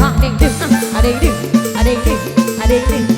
ha ding ding, a ding a ding a.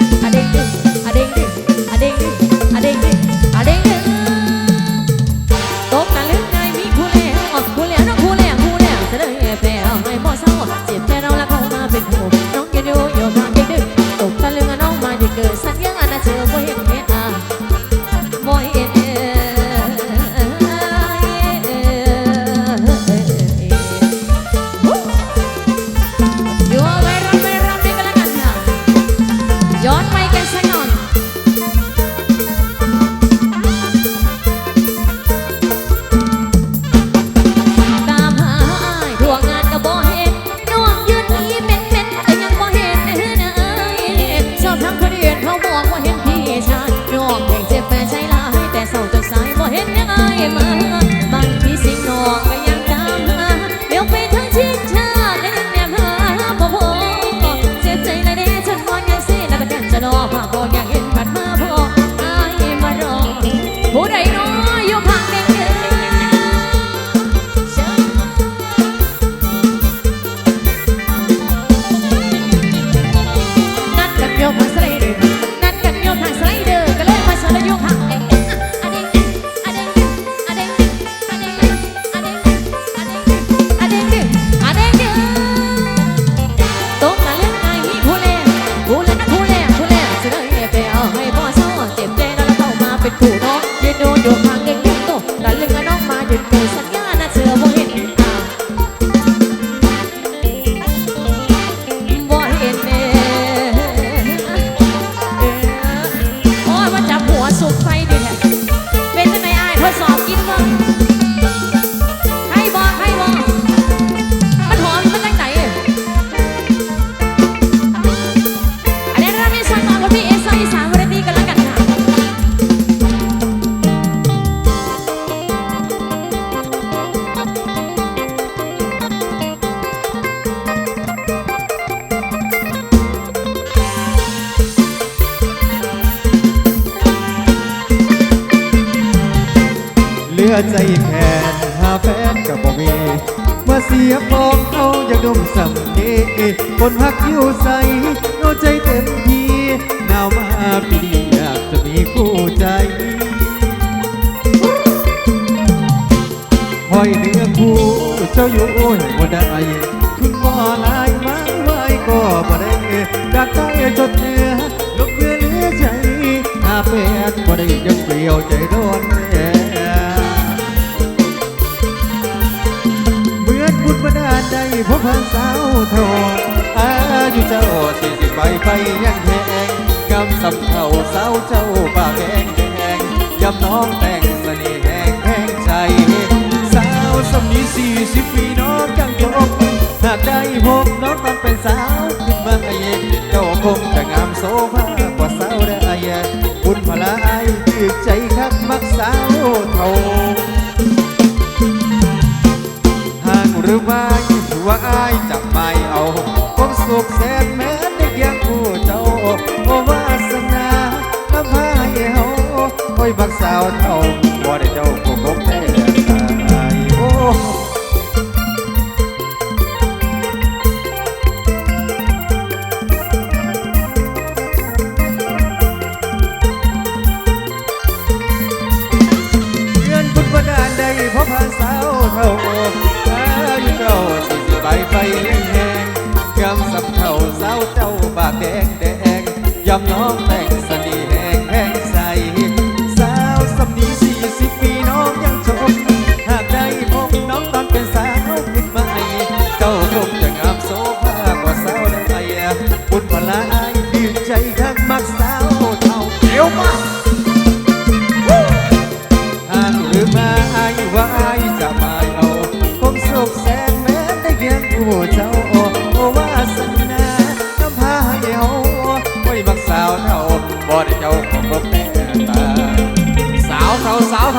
คนหักอยู่ใสเอาใจเต็มทีหนาวมาปีนี้อยากจะมีคู่ใจคอยเนื้อคู่เจ้าอยู่โห้ยบ่ได้คุณบ่ลายมาไว้ก็บ่ได้อยากได้จดเนื้อลูกเรือเลือใจอาเป็ดบ่ได้ยังเปลี่ยวใจร้อนแน่เหมือนบุญบรรดาใจพบพันสาวทอง อายุเจ้าสี่สิบไปไปยังแหงกำสำเท่าสาวเจ้าปากแห้งแหงยำน้องแต่งเสน่ห์แหงแหงใจ สาวสมนี้สี่สิบปีน้องกังยกหากได้หกน้องตันเป็นสาวขึ้นมาอเย็นเจ้าคงจะงามโซฟากว่าสาวได้คุณพลาไอคือใจครับมักสาวเท่าหากหรือว่าคิดว่าไอจับ sao thông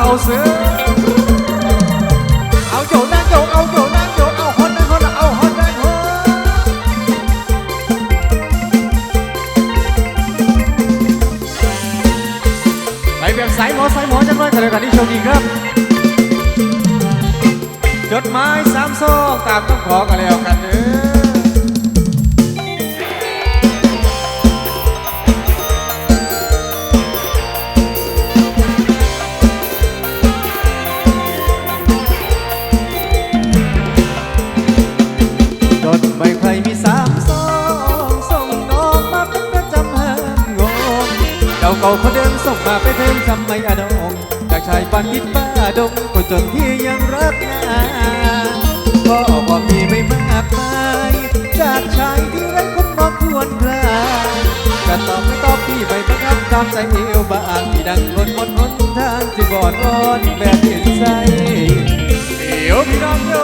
เท่าเสือเอาโยนางโยเอาโยนางโยเอาฮอนนางฮอนเอาฮอนนางฮอนไปแบบสายหมอสายหมอจังเลยกันเลยกันที่โชคดีครับ จดหมายสามซองตามต้องขอกันแล้วกันเด้อ เจ้าเก่าคนเดิมส่งมาไปเพิ่มทำไมอะดงจากชายปานคิดป้าดงคนจนที่ยังรักนาก็ว่ามีไม่มากมายจากชายที่ไร้คนน้องควรคลายก็ตอบไม่ตอบพี่ไปบังคับตามใจเอวบางที่ดังคนหมดหนทางที่บอดวอนแบบเห็นใจเดี๋ยวพี่น้องโย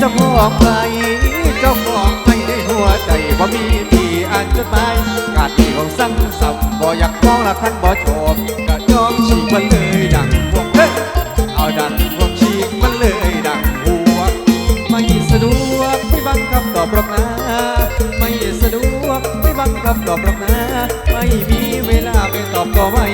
เจ้าของไปเจ้าของไม่ได้หัวใจว่ามีพี่อ่านจดหมายกาดที่ของสั่งสับบ่อยากมองละคันบ่ชอบก็ยอมฉีกมันเลยดังพวกเฮ้ยเอาดังพวกฉีกมันเลยดังหัวไม่สะดวกไม่บังคับตอบรอกนะไม่สะดวกไม่บังคับตอบรอกนะไม่มีเวลาไปตอบก็ไม่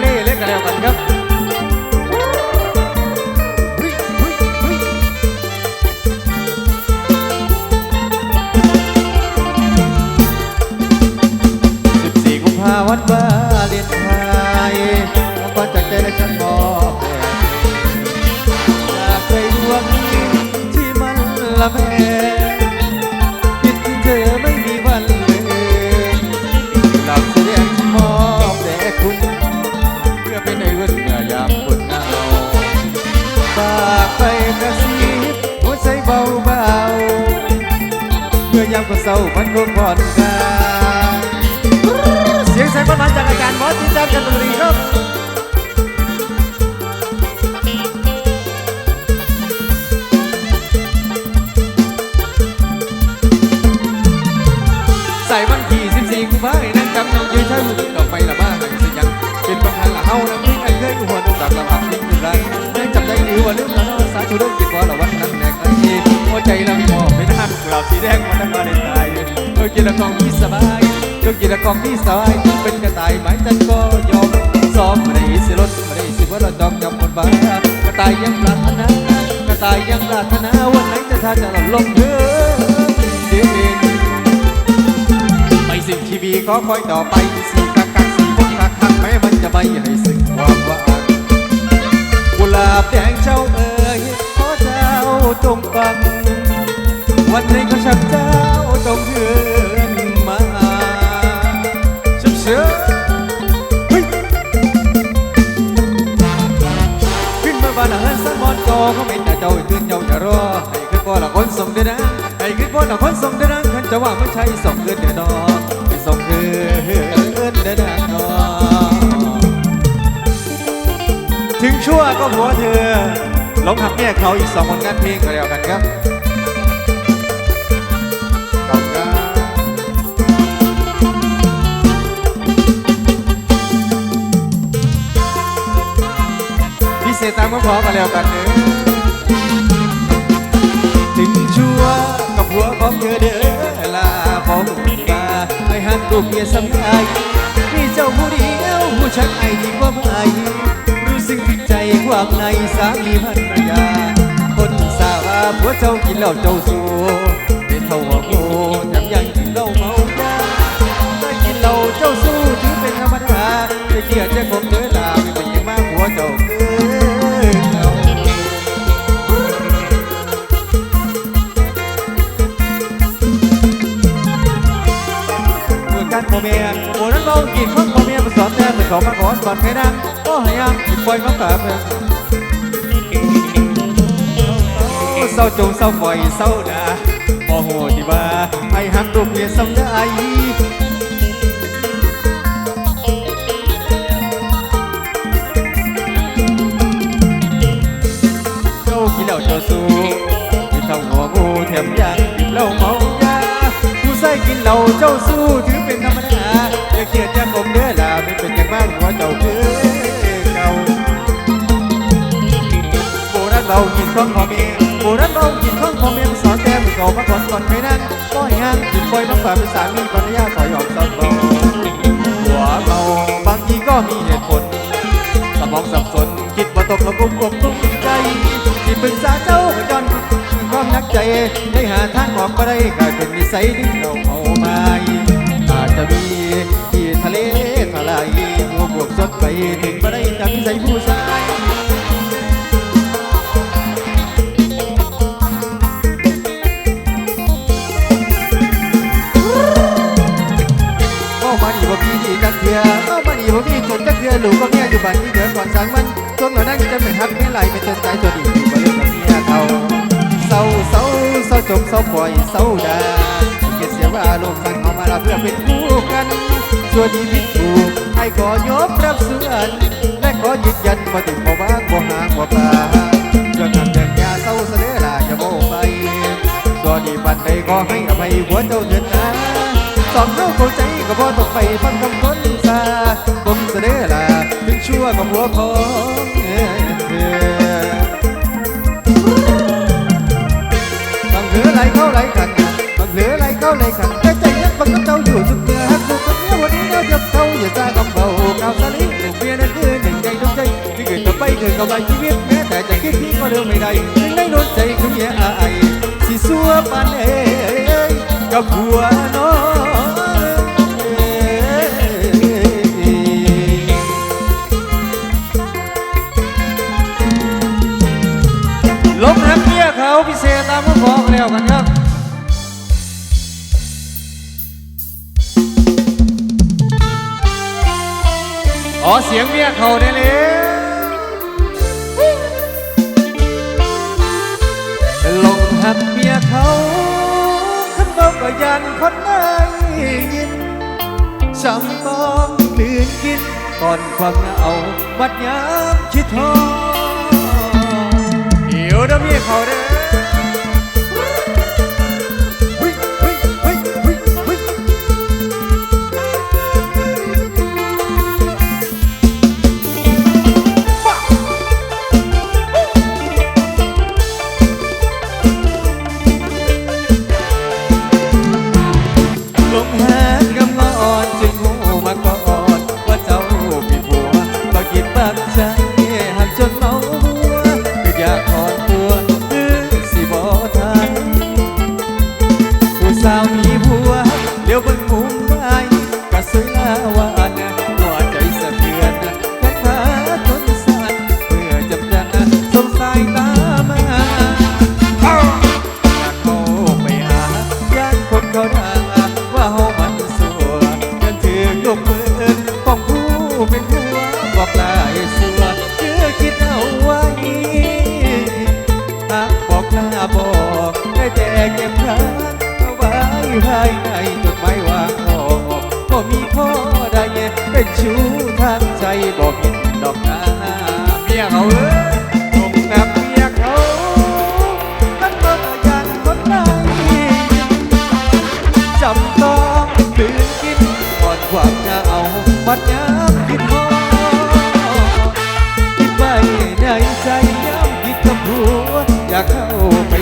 นี้ไปแบบเม็ดเล่เล่นกันแล้วกันครับสิบสี่กุมภาวันวาเลนไทน์แล้วก็จากใจและฉันมอบแด่จากใจดวงที่มันละแมามคนเศร้ามันคงผ่อนคลายเสียงแสงประมาณจากอาจารย์หมอจินจันทร์จันทบุรีครับใส่วันที่14กุมภาพันธ์นั้นจำน้องยืนใช้หุ่นดอกไม้ละบ้าให้สิยังเป็นบางครั้งละเฮานั้นที่ไอ้เคยหัวนุ่งดักละพักทิ้งอยู่ไรยังจำได้ดีว่าลืมละน้อสาธุเรื่องกินว่าละวันนั้น หัวใจเรามีหมอกไม่น่ากราบสีแดงมาทั้งมาในตายเมื่อกินละกองที่สบายเมื่อกินละกองที่สบายเป็นกระต่ายไม้จันก็ยอมซ้อมไม่ได้สิรถไม่ได้สิว่าเราจองจำบนบ้ากระต่ายยังปรารถนากระต่ายยังปรารถนาวันไหนจะท่าจะหลับลงเดินเดินไปสิ่งทีวีก็คอยต่อไปสีกักกักสีพวกกักคักแม้มันจะไม่ให้สึกความหวากุหลาบแดงเจ้าเอ๋ยขอเจ้าจงฟัง วันนี้ก็ชักเจ้าจงเดินมาเชื่อเชื่อขึ้นมาบ้านอาหารสันบอนจอเขาเป็นแต่เจ้าตื่นเจ้าจะรอให้ขึ้นก่อละคนส่งเดือนนะให้ขึ้นก่อละคนส่งเดือนนะขันจะว่าไม่ใช่ส่งเดือนเดือนนอให้ส่งเดือนเดือนนอนถึงชั่วก็หัวเธอหลงหักแม่เขาอีกสองผลงานเพลงก็แล้วกันครับ สียตามก็ขอก็แล้วกันเนื้อถึงชั่วกับหัวของเธอเด้อลาผมมาไปหักลูกเมียสำคัญนี่เจ้าผู้เดียวผู้ชักไอ้ดีกว่าไม่ รู้สึกใจความในสามีภรรยา คนสาวผัวเจ้ากินเหล้าเจ้าสู ของมาขอนก่อนใครนั่งก็ให้ยังกินปล่อยมาตาเพื่อนเศร้าจงเศร้าปล่อยเศร้าดาบ่โหที่ว่าไอ้หักลูกเมียสำได้เจ้ากินเหล้าเจ้าสู้กินเท่าหัวงูแถมยังกินเหล้าเมายาผู้ใส่กินเหล้าเจ้าสู้ กินข้องพอแม่โบราณเรากินข้องพ่อแม่สอนแต่มือเก่ามาก่อนก่อนใครนั่งก็ให้ห้างกินปล่อยมาฝากเป็นสามีภรรยาขอยอมสับเบาหัวเบาบางทีก็มีเหตุผลสมองสับสนคิดว่าตกระกุมอกตุ้มใจที่ปรึกษาเจ้าก็ย้อนความนักใจได้หาทางออกก็ได้กลายเป็นนิสัยที่เราเอามาอาจจะมีที่ทะเลทลายหัวบวกสดไป ส่วนดีผิดถูกให้ขอยอมรับส่วนและขอยืนยันว่าติดบ่ว่างบ่ห่างบ่ปลาจนทำอย่างยาเศร้าเสนอลาอย่าโมไปตัวดีปันใดขอให้อภัยหัวเจ้าเถิดนะสองเข้าเข้าใจก็พอต้องไปฟังคำคนซาผมเสนอลาถึงชั่วกับหัวของเอ่อบังเหลือไหลเข้าไหลกันบังเหลือไหลเข้าไหลกันแต่ใจนักบังกับเจ้าอยู่สุด เอาก้าวสลิลูกเมียนั้นคือหนึ่งใจดวงใจที่เกิดต่อไปเกิดกำไรชีวิตแม้แต่จะคิดที่ก็เดิมไม่ได้ถึงได้โดนใจคือเมียอายสิสัวปานเอ้ยกับผัวน้ล เสียงเมียเขาได้เลยลงหักเมียเขาขึ้นเบาก็ยันคนได้ยินจำต้องลืนกินก่อนความเหงาบัดยามคิดทอเดี๋ยวเด้อเมียเขาเด้อ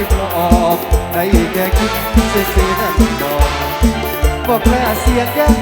เข้าไอกได้แค่คิดเสียเสียนั่นดอกบอกแค่เสียง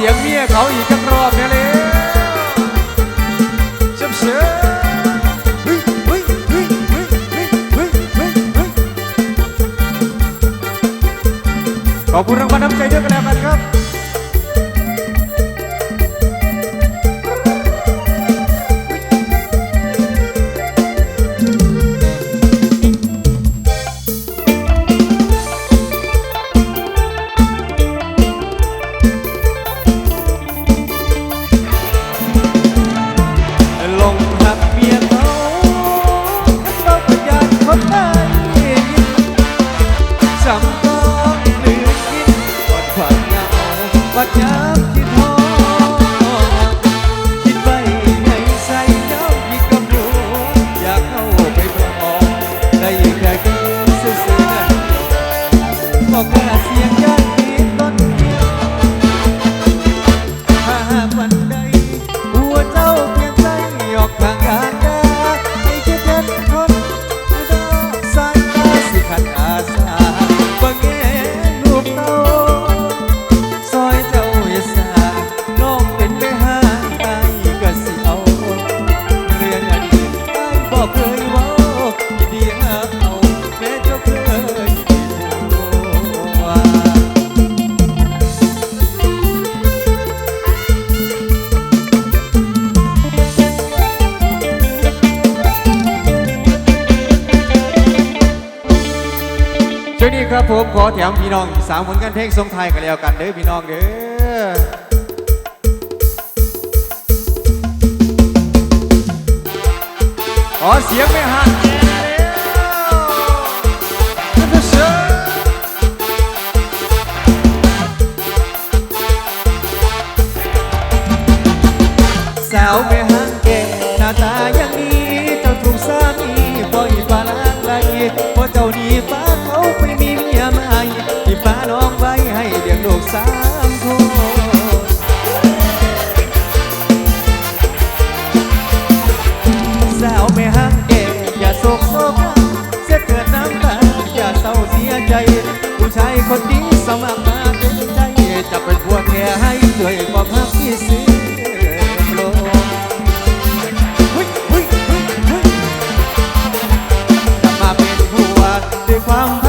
เสียงเมียเขาอีกสักรอบนะเลยเชิมเชิมขอบคุณมาก แถมพี่น้องสามผนกันเพลงทรงไทยกันแล้วกันเด้อพี่น้องเด้อขอเสียงไม่ห่างสาวไม่ คนดีสมาครมาเต็มใจจะเป็นผัวแกให้เหนื่อยความรักที่สิ้นโลจะมาเป็นผัวด้วยความ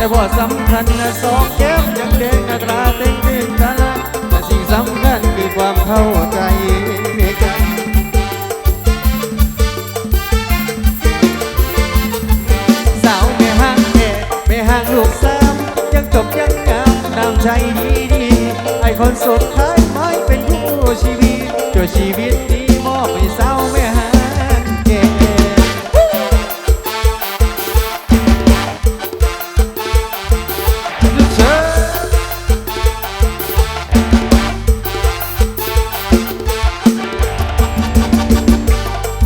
แต่บ่สำคัญนะสองแก้มยังเด็กนะตราเต็งตึงตาละแต่สิ่งสำคัญคือความเข้าใจกันสาวแม่หางแม่หางลูกสามยังจบยังงามตามใจดีดีไอคนสุดท้ายไม่เป็นผู้ชีวิตจวชีวิตดี